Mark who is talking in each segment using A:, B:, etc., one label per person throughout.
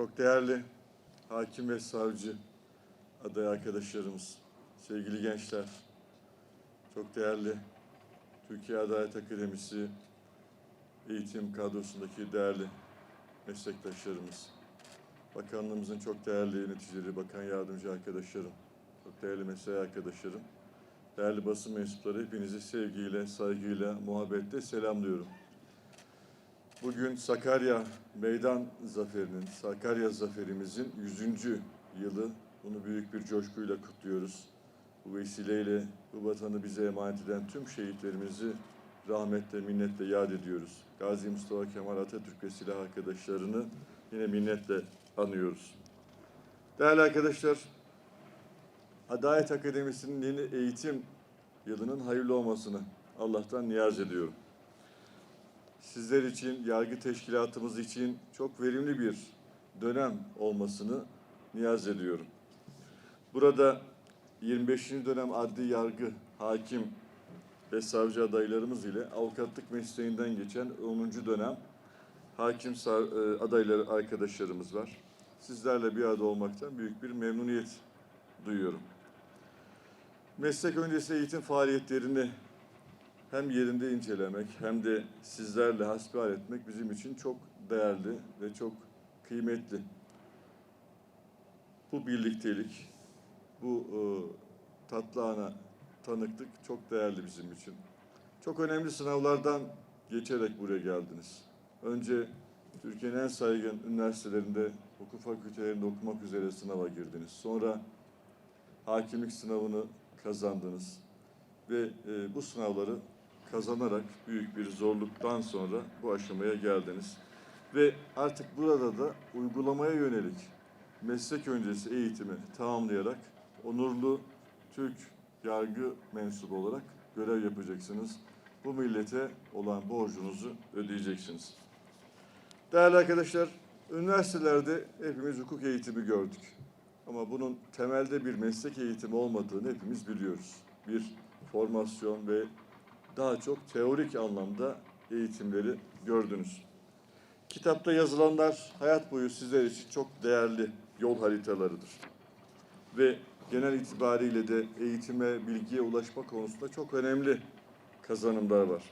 A: Çok değerli hakim ve savcı aday arkadaşlarımız, sevgili gençler, çok değerli Türkiye Adalet Akademisi eğitim kadrosundaki değerli meslektaşlarımız, bakanlığımızın çok değerli yöneticileri, bakan yardımcı arkadaşlarım, çok değerli mesai arkadaşlarım, değerli basın mensupları hepinizi sevgiyle, saygıyla, muhabbetle selamlıyorum. Bugün Sakarya Meydan Zaferi'nin, Sakarya Zaferimizin 100. yılı. Bunu büyük bir coşkuyla kutluyoruz. Bu vesileyle bu vatanı bize emanet eden tüm şehitlerimizi rahmetle, minnetle yad ediyoruz. Gazi Mustafa Kemal Atatürk ve silah arkadaşlarını yine minnetle anıyoruz. Değerli arkadaşlar, Adalet Akademisi'nin yeni eğitim yılının hayırlı olmasını Allah'tan niyaz ediyorum sizler için, yargı teşkilatımız için çok verimli bir dönem olmasını niyaz ediyorum. Burada 25. dönem adli yargı, hakim ve savcı adaylarımız ile avukatlık mesleğinden geçen 10. dönem hakim e, adayları arkadaşlarımız var. Sizlerle bir arada olmaktan büyük bir memnuniyet duyuyorum. Meslek öncesi eğitim faaliyetlerini hem yerinde incelemek hem de sizlerle hasbihal etmek bizim için çok değerli ve çok kıymetli. Bu birliktelik, bu e, tatlı ana tanıklık çok değerli bizim için. Çok önemli sınavlardan geçerek buraya geldiniz. Önce Türkiye'nin en saygın üniversitelerinde, hukuk fakültelerinde okumak üzere sınava girdiniz. Sonra hakimlik sınavını kazandınız ve e, bu sınavları kazanarak büyük bir zorluktan sonra bu aşamaya geldiniz. Ve artık burada da uygulamaya yönelik meslek öncesi eğitimi tamamlayarak onurlu Türk yargı mensubu olarak görev yapacaksınız. Bu millete olan borcunuzu ödeyeceksiniz. Değerli arkadaşlar, üniversitelerde hepimiz hukuk eğitimi gördük. Ama bunun temelde bir meslek eğitimi olmadığını hepimiz biliyoruz. Bir formasyon ve daha çok teorik anlamda eğitimleri gördünüz. Kitapta yazılanlar hayat boyu sizler için çok değerli yol haritalarıdır. Ve genel itibariyle de eğitime, bilgiye ulaşma konusunda çok önemli kazanımlar var.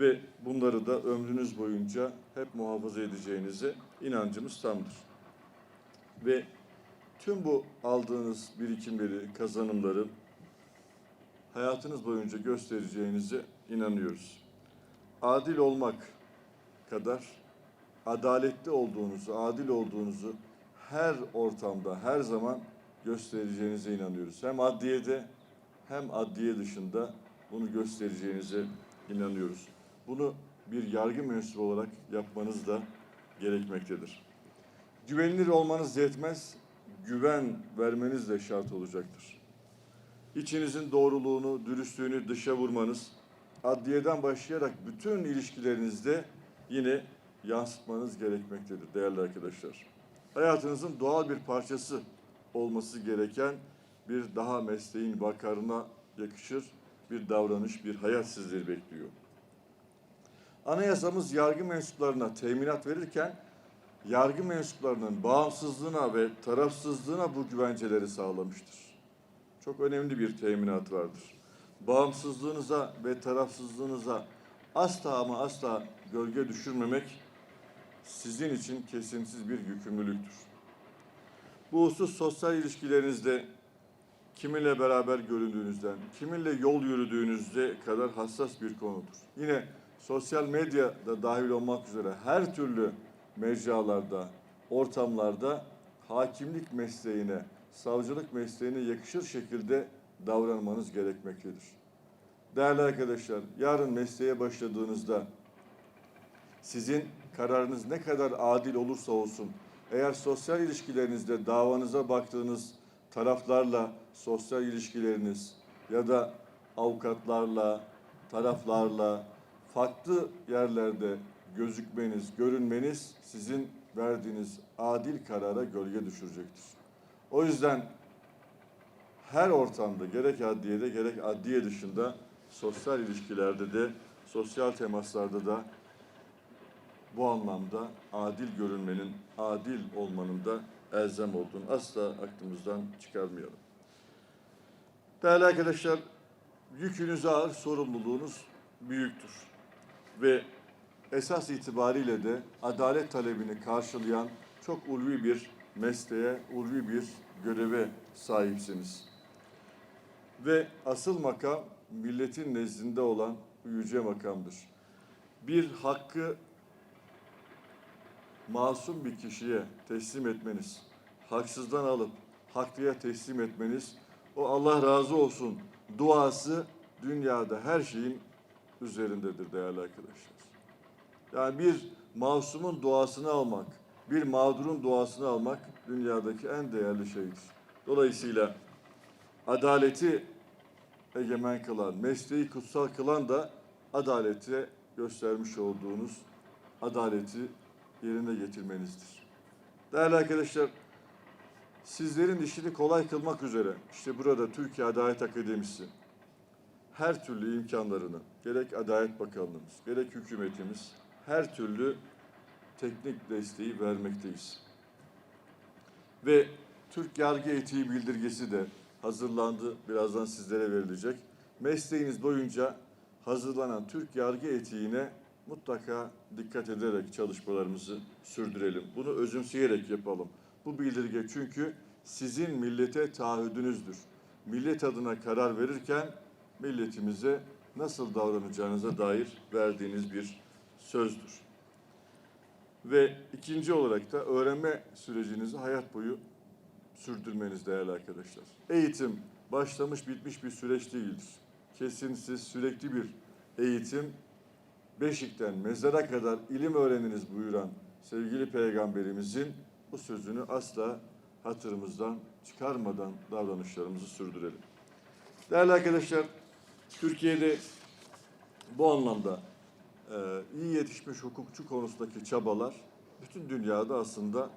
A: Ve bunları da ömrünüz boyunca hep muhafaza edeceğinize inancımız tamdır. Ve tüm bu aldığınız birikimleri, kazanımları hayatınız boyunca göstereceğinize inanıyoruz. Adil olmak kadar adaletli olduğunuzu, adil olduğunuzu her ortamda, her zaman göstereceğinize inanıyoruz. Hem adliyede hem adliye dışında bunu göstereceğinize inanıyoruz. Bunu bir yargı mensubu olarak yapmanız da gerekmektedir. Güvenilir olmanız yetmez, güven vermeniz de şart olacaktır. İçinizin doğruluğunu, dürüstlüğünü dışa vurmanız, adliyeden başlayarak bütün ilişkilerinizde yine yansıtmanız gerekmektedir değerli arkadaşlar. Hayatınızın doğal bir parçası olması gereken bir daha mesleğin vakarına yakışır bir davranış, bir hayat sizleri bekliyor. Anayasamız yargı mensuplarına teminat verirken yargı mensuplarının bağımsızlığına ve tarafsızlığına bu güvenceleri sağlamıştır. Çok önemli bir teminat vardır. Bağımsızlığınıza ve tarafsızlığınıza asla ama asla gölge düşürmemek sizin için kesintisiz bir yükümlülüktür. Bu husus sosyal ilişkilerinizde kiminle beraber göründüğünüzden, kiminle yol yürüdüğünüzde kadar hassas bir konudur. Yine sosyal medya da dahil olmak üzere her türlü mecralarda, ortamlarda hakimlik mesleğine, savcılık mesleğine yakışır şekilde davranmanız gerekmektedir. Değerli arkadaşlar, yarın mesleğe başladığınızda sizin kararınız ne kadar adil olursa olsun, eğer sosyal ilişkilerinizde davanıza baktığınız taraflarla sosyal ilişkileriniz ya da avukatlarla, taraflarla farklı yerlerde gözükmeniz, görünmeniz sizin verdiğiniz adil karara gölge düşürecektir. O yüzden her ortamda gerek adliyede gerek adliye dışında sosyal ilişkilerde de sosyal temaslarda da bu anlamda adil görünmenin, adil olmanın da elzem olduğunu asla aklımızdan çıkarmayalım. Değerli arkadaşlar, yükünüz ağır, sorumluluğunuz büyüktür. Ve esas itibariyle de adalet talebini karşılayan çok ulvi bir mesleğe, ulvi bir göreve sahipsiniz. Ve asıl makam milletin nezdinde olan yüce makamdır. Bir hakkı masum bir kişiye teslim etmeniz, haksızdan alıp haklıya teslim etmeniz, o Allah razı olsun duası dünyada her şeyin üzerindedir değerli arkadaşlar. Yani bir masumun duasını almak, bir mağdurun duasını almak dünyadaki en değerli şeydir. Dolayısıyla adaleti egemen kılan, mesleği kutsal kılan da adalete göstermiş olduğunuz adaleti yerine getirmenizdir. Değerli arkadaşlar, sizlerin işini kolay kılmak üzere işte burada Türkiye Adalet Akademisi her türlü imkanlarını gerek Adalet Bakanlığımız, gerek hükümetimiz her türlü teknik desteği vermekteyiz. Ve Türk Yargı Etiği Bildirgesi de hazırlandı. Birazdan sizlere verilecek. Mesleğiniz boyunca hazırlanan Türk Yargı Etiği'ne mutlaka dikkat ederek çalışmalarımızı sürdürelim. Bunu özümseyerek yapalım. Bu bildirge çünkü sizin millete taahhüdünüzdür. Millet adına karar verirken milletimize nasıl davranacağınıza dair verdiğiniz bir sözdür. Ve ikinci olarak da öğrenme sürecinizi hayat boyu sürdürmeniz değerli arkadaşlar. Eğitim başlamış bitmiş bir süreç değildir. Kesintisiz sürekli bir eğitim Beşik'ten mezara kadar ilim öğreniniz buyuran sevgili peygamberimizin bu sözünü asla hatırımızdan çıkarmadan davranışlarımızı sürdürelim. Değerli arkadaşlar, Türkiye'de bu anlamda iyi yetişmiş hukukçu konusundaki çabalar bütün dünyada aslında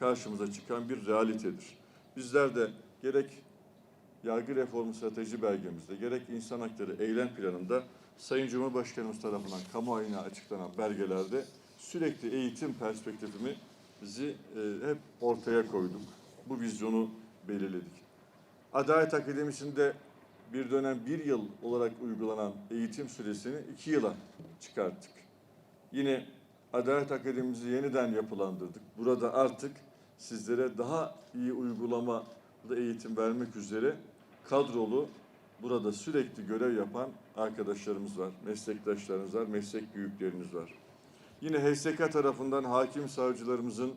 A: karşımıza çıkan bir realitedir. Bizler de gerek yargı reformu strateji belgemizde gerek insan hakları eylem planında Sayın Cumhurbaşkanımız tarafından kamuoyuna açıklanan belgelerde sürekli eğitim perspektifimizi e, hep ortaya koyduk. Bu vizyonu belirledik. Adalet Akademisi'nde bir dönem bir yıl olarak uygulanan eğitim süresini iki yıla çıkarttık. Yine Adalet Akademimizi yeniden yapılandırdık. Burada artık sizlere daha iyi uygulama eğitim vermek üzere kadrolu burada sürekli görev yapan arkadaşlarımız var, meslektaşlarımız var, meslek büyüklerimiz var. Yine HSK tarafından hakim savcılarımızın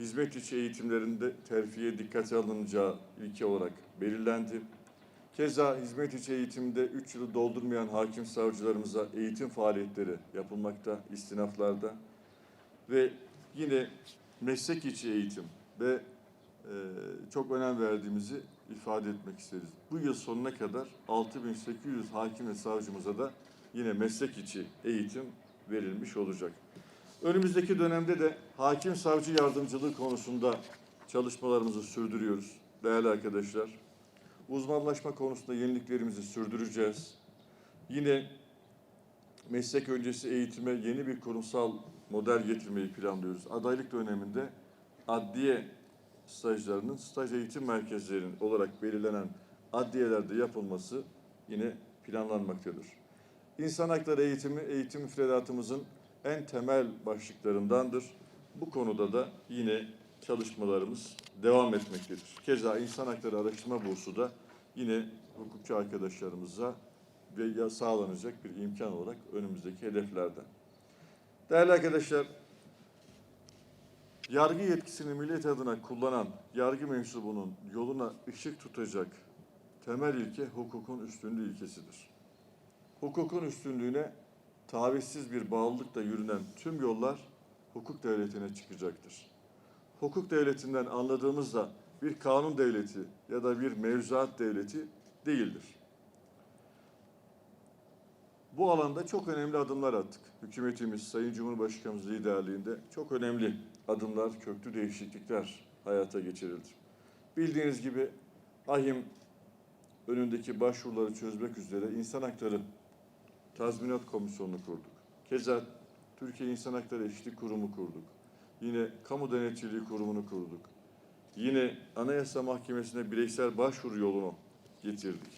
A: hizmet içi eğitimlerinde terfiye dikkate alınacağı ilke olarak belirlendi. Keza hizmet içi eğitimde 3 yılı doldurmayan hakim savcılarımıza eğitim faaliyetleri yapılmakta istinaflarda. Ve yine meslek içi eğitim ve e, çok önem verdiğimizi ifade etmek isteriz. Bu yıl sonuna kadar 6800 hakim ve savcımıza da yine meslek içi eğitim verilmiş olacak. Önümüzdeki dönemde de hakim savcı yardımcılığı konusunda çalışmalarımızı sürdürüyoruz değerli arkadaşlar. Uzmanlaşma konusunda yeniliklerimizi sürdüreceğiz. Yine meslek öncesi eğitime yeni bir kurumsal model getirmeyi planlıyoruz. Adaylık döneminde adliye stajlarının staj eğitim merkezlerinin olarak belirlenen adliyelerde yapılması yine planlanmaktadır. İnsan hakları eğitimi, eğitim müfredatımızın en temel başlıklarındandır. Bu konuda da yine çalışmalarımız devam etmektedir. Keza insan hakları araştırma bursu da yine hukukçu arkadaşlarımıza ve sağlanacak bir imkan olarak önümüzdeki hedeflerden. Değerli arkadaşlar, yargı yetkisini millet adına kullanan yargı mensubunun yoluna ışık tutacak temel ilke hukukun üstünlüğü ilkesidir. Hukukun üstünlüğüne tavizsiz bir bağlılıkla yürünen tüm yollar hukuk devletine çıkacaktır. Hukuk devletinden anladığımız da bir kanun devleti ya da bir mevzuat devleti değildir. Bu alanda çok önemli adımlar attık. Hükümetimiz, Sayın Cumhurbaşkanımız liderliğinde çok önemli adımlar, köklü değişiklikler hayata geçirildi. Bildiğiniz gibi AHİM önündeki başvuruları çözmek üzere İnsan Hakları Tazminat Komisyonu'nu kurduk. Keza Türkiye İnsan Hakları Eşitlik Kurumu kurduk. Yine Kamu Denetçiliği Kurumu'nu kurduk. Yine Anayasa Mahkemesi'ne bireysel başvuru yolunu getirdik.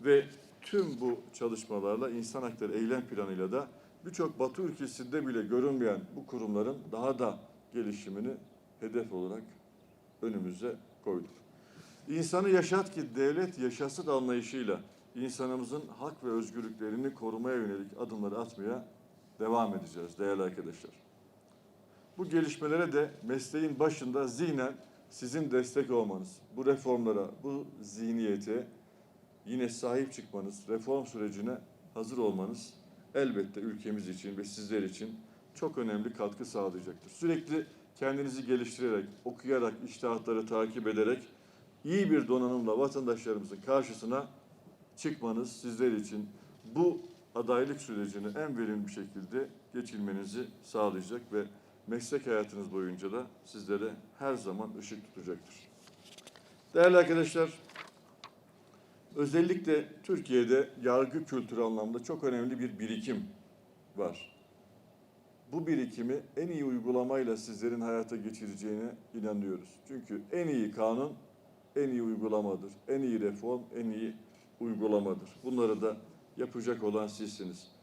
A: Ve tüm bu çalışmalarla insan hakları eylem planıyla da birçok Batı ülkesinde bile görünmeyen bu kurumların daha da gelişimini hedef olarak önümüze koyduk. İnsanı yaşat ki devlet yaşasın anlayışıyla insanımızın hak ve özgürlüklerini korumaya yönelik adımları atmaya devam edeceğiz değerli arkadaşlar. Bu gelişmelere de mesleğin başında zihnen sizin destek olmanız, bu reformlara, bu zihniyete yine sahip çıkmanız, reform sürecine hazır olmanız elbette ülkemiz için ve sizler için çok önemli katkı sağlayacaktır. Sürekli kendinizi geliştirerek, okuyarak, iştahatları takip ederek iyi bir donanımla vatandaşlarımızın karşısına çıkmanız sizler için bu adaylık sürecini en verimli bir şekilde geçirmenizi sağlayacak ve meslek hayatınız boyunca da sizlere her zaman ışık tutacaktır. Değerli arkadaşlar, özellikle Türkiye'de yargı kültürü anlamda çok önemli bir birikim var. Bu birikimi en iyi uygulamayla sizlerin hayata geçireceğine inanıyoruz. Çünkü en iyi kanun en iyi uygulamadır. En iyi reform en iyi uygulamadır. Bunları da yapacak olan sizsiniz.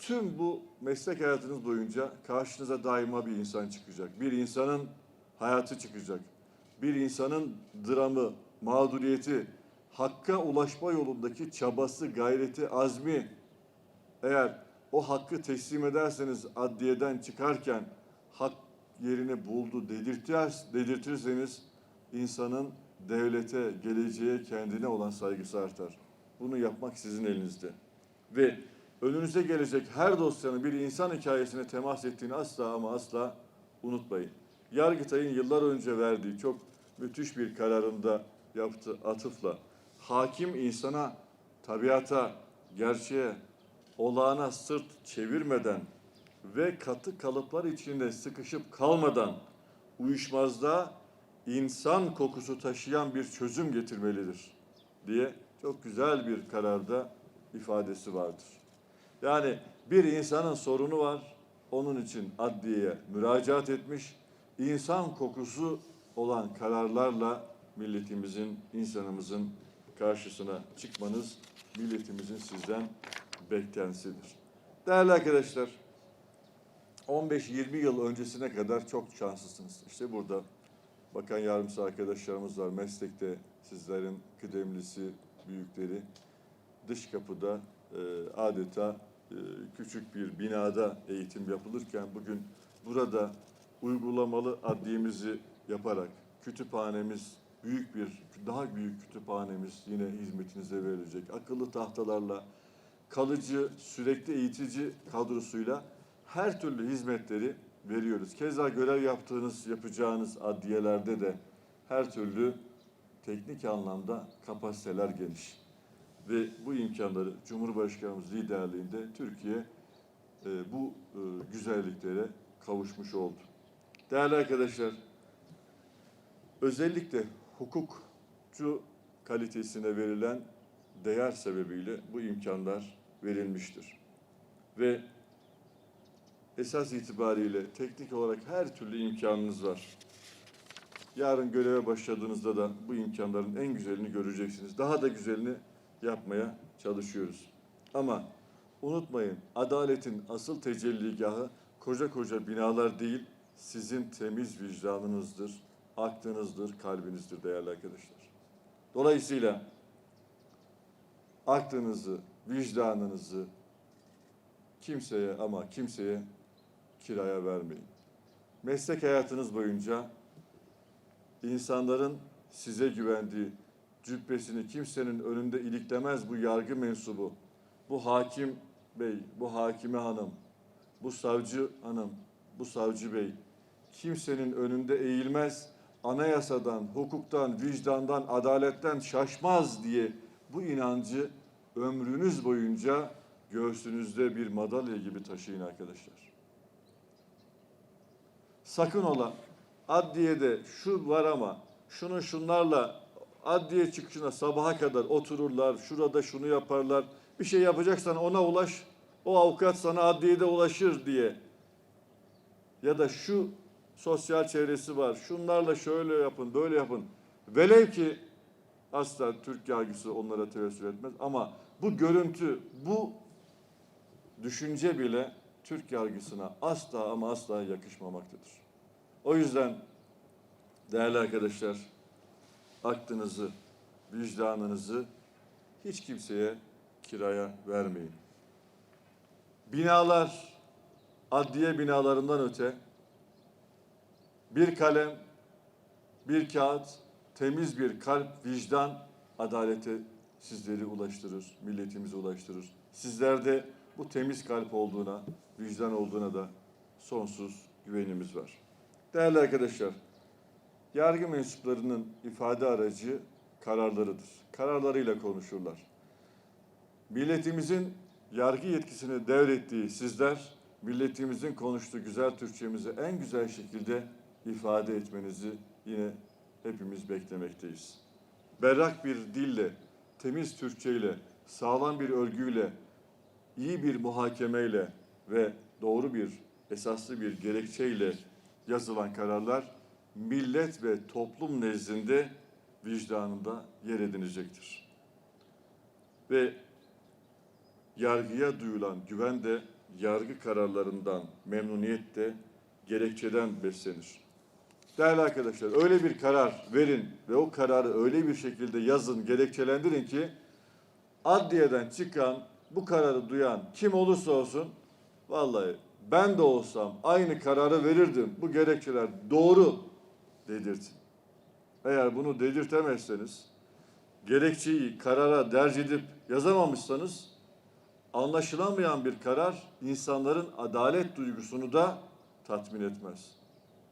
A: Tüm bu meslek hayatınız boyunca karşınıza daima bir insan çıkacak. Bir insanın hayatı çıkacak. Bir insanın dramı, mağduriyeti, hakka ulaşma yolundaki çabası, gayreti, azmi eğer o hakkı teslim ederseniz adliyeden çıkarken hak yerini buldu dedirtir, dedirtirseniz insanın devlete, geleceğe, kendine olan saygısı artar. Bunu yapmak sizin elinizde. Ve önünüze gelecek her dosyanın bir insan hikayesine temas ettiğini asla ama asla unutmayın. Yargıtay'ın yıllar önce verdiği çok müthiş bir kararında yaptığı atıfla hakim insana, tabiata, gerçeğe, olağana sırt çevirmeden ve katı kalıplar içinde sıkışıp kalmadan uyuşmazlığa insan kokusu taşıyan bir çözüm getirmelidir diye çok güzel bir kararda ifadesi vardır. Yani bir insanın sorunu var, onun için adliyeye müracaat etmiş, insan kokusu olan kararlarla milletimizin, insanımızın karşısına çıkmanız milletimizin sizden beklentisidir. Değerli arkadaşlar, 15-20 yıl öncesine kadar çok şanslısınız. İşte burada bakan yardımcısı arkadaşlarımız var. Meslekte sizlerin kıdemlisi, büyükleri. Dış kapıda e, adeta küçük bir binada eğitim yapılırken bugün burada uygulamalı adliyemizi yaparak kütüphanemiz büyük bir, daha büyük kütüphanemiz yine hizmetinize verilecek. Akıllı tahtalarla, kalıcı, sürekli eğitici kadrosuyla her türlü hizmetleri veriyoruz. Keza görev yaptığınız, yapacağınız adliyelerde de her türlü teknik anlamda kapasiteler geniş. Ve bu imkanları Cumhurbaşkanımız liderliğinde Türkiye e, bu e, güzelliklere kavuşmuş oldu. Değerli arkadaşlar, özellikle hukukçu kalitesine verilen değer sebebiyle bu imkanlar verilmiştir. Ve esas itibariyle teknik olarak her türlü imkanınız var. Yarın göreve başladığınızda da bu imkanların en güzelini göreceksiniz. Daha da güzelini yapmaya çalışıyoruz. Ama unutmayın adaletin asıl tecelligahı koca koca binalar değil, sizin temiz vicdanınızdır, aklınızdır, kalbinizdir değerli arkadaşlar. Dolayısıyla aklınızı, vicdanınızı kimseye ama kimseye kiraya vermeyin. Meslek hayatınız boyunca insanların size güvendiği cübbesini kimsenin önünde iliklemez bu yargı mensubu, bu hakim bey, bu hakime hanım, bu savcı hanım, bu savcı bey kimsenin önünde eğilmez, anayasadan, hukuktan, vicdandan, adaletten şaşmaz diye bu inancı ömrünüz boyunca göğsünüzde bir madalya gibi taşıyın arkadaşlar. Sakın ola adliyede şu var ama şunu şunlarla adliye çıkışına sabaha kadar otururlar, şurada şunu yaparlar. Bir şey yapacaksan ona ulaş, o avukat sana adliyede ulaşır diye ya da şu sosyal çevresi var, şunlarla şöyle yapın, böyle yapın. Velev ki asla Türk yargısı onlara tevessül etmez ama bu görüntü, bu düşünce bile Türk yargısına asla ama asla yakışmamaktadır. O yüzden değerli arkadaşlar, aklınızı, vicdanınızı hiç kimseye kiraya vermeyin. Binalar, adliye binalarından öte bir kalem, bir kağıt, temiz bir kalp, vicdan adalete sizleri ulaştırır, milletimizi ulaştırır. Sizlerde bu temiz kalp olduğuna, vicdan olduğuna da sonsuz güvenimiz var. Değerli arkadaşlar, yargı mensuplarının ifade aracı kararlarıdır. Kararlarıyla konuşurlar. Milletimizin yargı yetkisini devrettiği sizler, milletimizin konuştuğu güzel Türkçemizi en güzel şekilde ifade etmenizi yine hepimiz beklemekteyiz. Berrak bir dille, temiz Türkçeyle, sağlam bir örgüyle, iyi bir muhakemeyle ve doğru bir, esaslı bir gerekçeyle yazılan kararlar millet ve toplum nezdinde vicdanında yer edinecektir. Ve yargıya duyulan güven de yargı kararlarından, memnuniyet de gerekçeden beslenir. Değerli arkadaşlar öyle bir karar verin ve o kararı öyle bir şekilde yazın, gerekçelendirin ki adliyeden çıkan, bu kararı duyan kim olursa olsun vallahi ben de olsam aynı kararı verirdim. Bu gerekçeler doğru dedirtin. Eğer bunu dedirtemezseniz, gerekçeyi karara derc edip yazamamışsanız anlaşılamayan bir karar insanların adalet duygusunu da tatmin etmez.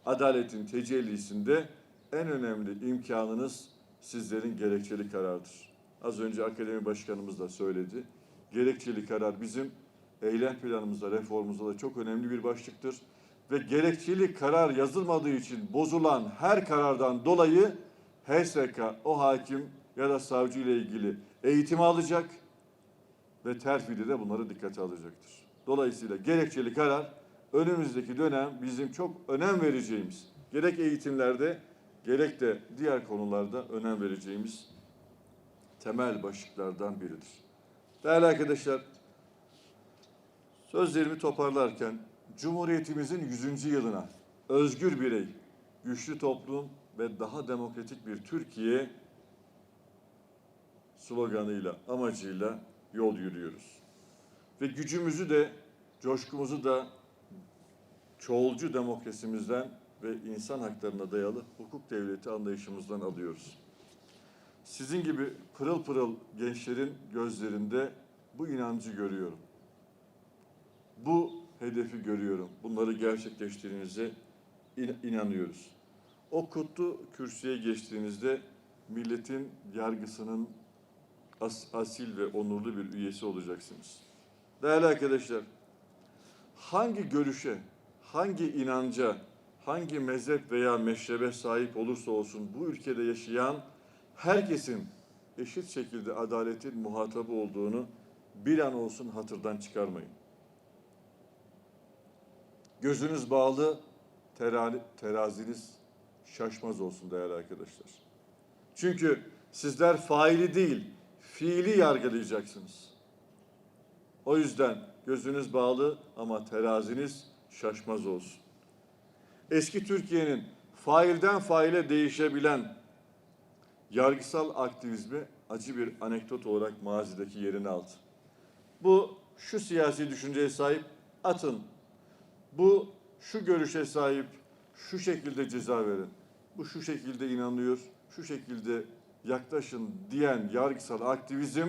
A: Adaletin tecellisinde en önemli imkanınız sizlerin gerekçeli karardır. Az önce akademi başkanımız da söyledi. Gerekçeli karar bizim eylem planımızda, reformumuzda da çok önemli bir başlıktır. Ve gerekçeli karar yazılmadığı için bozulan her karardan dolayı HSK, o hakim ya da savcı ile ilgili eğitim alacak ve terfide de bunları dikkate alacaktır. Dolayısıyla gerekçeli karar önümüzdeki dönem bizim çok önem vereceğimiz, gerek eğitimlerde gerek de diğer konularda önem vereceğimiz temel başlıklardan biridir. Değerli arkadaşlar, sözlerimi toparlarken Cumhuriyetimizin 100. yılına özgür birey, güçlü toplum ve daha demokratik bir Türkiye sloganıyla, amacıyla yol yürüyoruz. Ve gücümüzü de, coşkumuzu da çoğulcu demokrasimizden ve insan haklarına dayalı hukuk devleti anlayışımızdan alıyoruz. Sizin gibi pırıl pırıl gençlerin gözlerinde bu inancı görüyorum. Bu hedefi görüyorum. Bunları gerçekleştirdiğinize in- inanıyoruz. O kutlu kürsüye geçtiğinizde milletin yargısının as- asil ve onurlu bir üyesi olacaksınız. Değerli arkadaşlar, hangi görüşe, hangi inanca, hangi mezhep veya meşrebe sahip olursa olsun bu ülkede yaşayan herkesin eşit şekilde adaletin muhatabı olduğunu bir an olsun hatırdan çıkarmayın. Gözünüz bağlı, teraziniz şaşmaz olsun değerli arkadaşlar. Çünkü sizler faili değil, fiili yargılayacaksınız. O yüzden gözünüz bağlı ama teraziniz şaşmaz olsun. Eski Türkiye'nin failden faile değişebilen yargısal aktivizmi acı bir anekdot olarak mazideki yerini aldı. Bu şu siyasi düşünceye sahip atın. Bu şu görüşe sahip şu şekilde ceza verin. Bu şu şekilde inanıyor, şu şekilde yaklaşın diyen yargısal aktivizm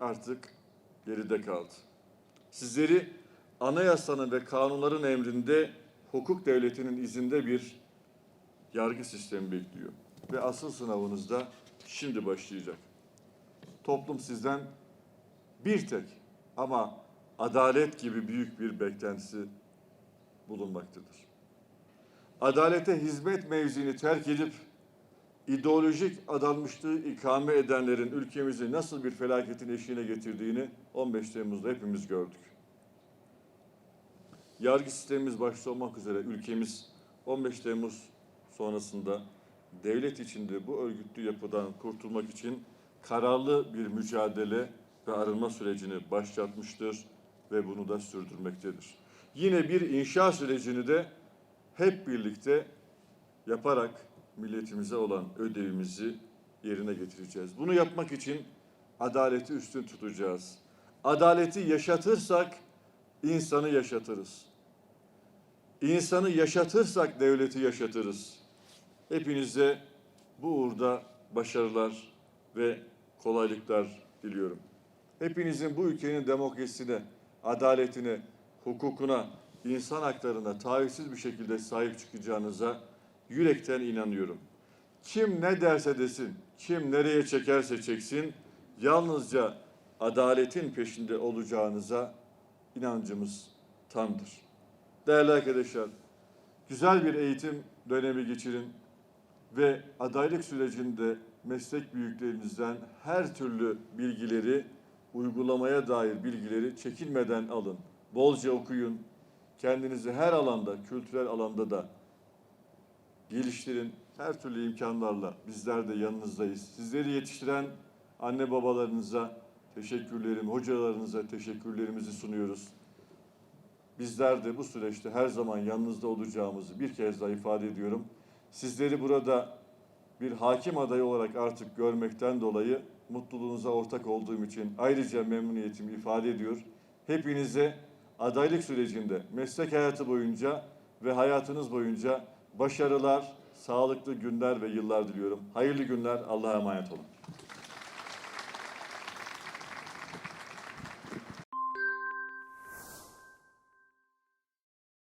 A: artık geride kaldı. Sizleri anayasanın ve kanunların emrinde hukuk devletinin izinde bir yargı sistemi bekliyor. Ve asıl sınavınız da şimdi başlayacak. Toplum sizden bir tek ama adalet gibi büyük bir beklentisi bulunmaktadır. Adalete hizmet mevzini terk edip ideolojik adanmışlığı ikame edenlerin ülkemizi nasıl bir felaketin eşiğine getirdiğini 15 Temmuz'da hepimiz gördük. yargı sistemimiz başta olmak üzere ülkemiz 15 Temmuz sonrasında devlet içinde bu örgütlü yapıdan kurtulmak için kararlı bir mücadele ve arınma sürecini başlatmıştır ve bunu da sürdürmektedir. Yine bir inşa sürecini de hep birlikte yaparak milletimize olan ödevimizi yerine getireceğiz. Bunu yapmak için adaleti üstün tutacağız. Adaleti yaşatırsak insanı yaşatırız. İnsanı yaşatırsak devleti yaşatırız. Hepinize bu uğurda başarılar ve kolaylıklar diliyorum. Hepinizin bu ülkenin demokrasisine, adaletine, hukukuna, insan haklarına tavizsiz bir şekilde sahip çıkacağınıza yürekten inanıyorum. Kim ne derse desin, kim nereye çekerse çeksin, yalnızca adaletin peşinde olacağınıza inancımız tamdır. Değerli arkadaşlar, güzel bir eğitim dönemi geçirin ve adaylık sürecinde meslek büyüklerinizden her türlü bilgileri, uygulamaya dair bilgileri çekinmeden alın. Bolca okuyun. Kendinizi her alanda, kültürel alanda da geliştirin. Her türlü imkanlarla bizler de yanınızdayız. Sizleri yetiştiren anne babalarınıza teşekkürlerim, hocalarınıza teşekkürlerimizi sunuyoruz. Bizler de bu süreçte her zaman yanınızda olacağımızı bir kez daha ifade ediyorum. Sizleri burada bir hakim adayı olarak artık görmekten dolayı mutluluğunuza ortak olduğum için ayrıca memnuniyetimi ifade ediyor. Hepinize adaylık sürecinde, meslek hayatı boyunca ve hayatınız boyunca başarılar, sağlıklı günler ve yıllar diliyorum. Hayırlı günler, Allah'a emanet olun.